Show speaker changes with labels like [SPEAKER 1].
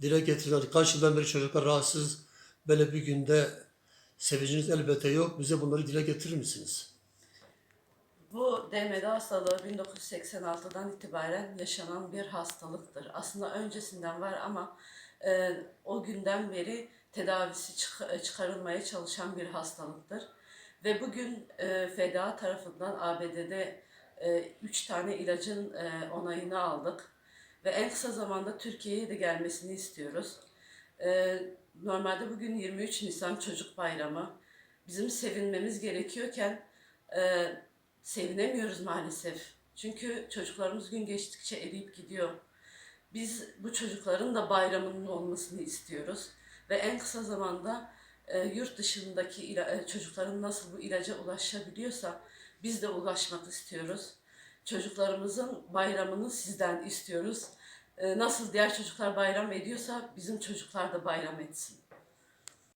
[SPEAKER 1] dile getiriyorlar. Kaç yıldan beri çocuklar rahatsız. Böyle bir günde sevinciniz elbette yok. Bize bunları dile getirir misiniz?
[SPEAKER 2] Bu DMD hastalığı 1986'dan itibaren yaşanan bir hastalıktır. Aslında öncesinden var ama e, o günden beri tedavisi çık- çıkarılmaya çalışan bir hastalıktır. Ve bugün e, FDA tarafından ABD'de 3 tane ilacın e, onayını aldık. Ve en kısa zamanda Türkiye'ye de gelmesini istiyoruz. E, normalde bugün 23 Nisan Çocuk Bayramı. Bizim sevinmemiz gerekiyorken e, sevinemiyoruz maalesef. Çünkü çocuklarımız gün geçtikçe eriyip gidiyor. Biz bu çocukların da bayramının olmasını istiyoruz. Ve en kısa zamanda e, yurt dışındaki ila- çocukların nasıl bu ilaca ulaşabiliyorsa biz de ulaşmak istiyoruz. Çocuklarımızın bayramını sizden istiyoruz. E, nasıl diğer çocuklar bayram ediyorsa bizim çocuklar da bayram etsin.